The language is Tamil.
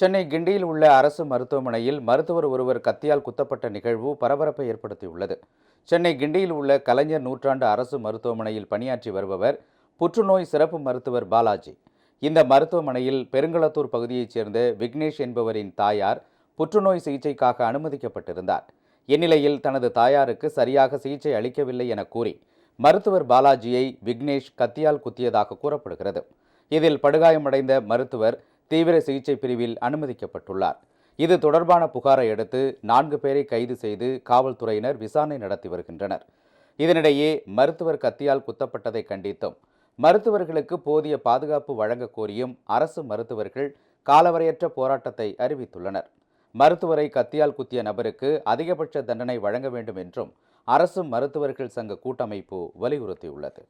சென்னை கிண்டியில் உள்ள அரசு மருத்துவமனையில் மருத்துவர் ஒருவர் கத்தியால் குத்தப்பட்ட நிகழ்வு பரபரப்பை ஏற்படுத்தியுள்ளது. சென்னை கிண்டியில் உள்ள கலைஞர் நூற்றாண்டு அரசு மருத்துவமனையில் பணியாற்றி வருபவர் புற்றுநோய் சிறப்பு மருத்துவர் பாலாஜி. இந்த மருத்துவமனையில் பெருங்களத்தூர் பகுதியைச் சேர்ந்த விக்னேஷ் என்பவரின் தாயார் புற்றுநோய் சிகிச்சைக்காக அனுமதிக்கப்பட்டிருந்தார். இந்நிலையில் தனது தாயாருக்கு சரியாக சிகிச்சை அளிக்கவில்லை என கூறி மருத்துவர் பாலாஜியை விக்னேஷ் கத்தியால் குத்தியதாக கூறப்படுகிறது. இதில் படுகாயமடைந்த மருத்துவர் தீவிர சிகிச்சை பிரிவில் அனுமதிக்கப்பட்டுள்ளார். இது தொடர்பான புகாரை அடுத்து நான்கு பேரை கைது செய்து காவல்துறையினர் விசாரணை நடத்தி வருகின்றனர். இதனிடையே மருத்துவர் கத்தியால் குத்தப்பட்டதை கண்டித்தும் மருத்துவர்களுக்கு போதிய பாதுகாப்பு வழங்க கோரியும் அரசு மருத்துவர்கள் காலவரையற்ற போராட்டத்தை அறிவித்துள்ளனர். மருத்துவரை கத்தியால் குத்திய நபருக்கு அதிகபட்ச தண்டனை வழங்க வேண்டும் என்றும் அரசு மருத்துவர்கள் சங்க கூட்டமைப்பு வலியுறுத்தியுள்ளது.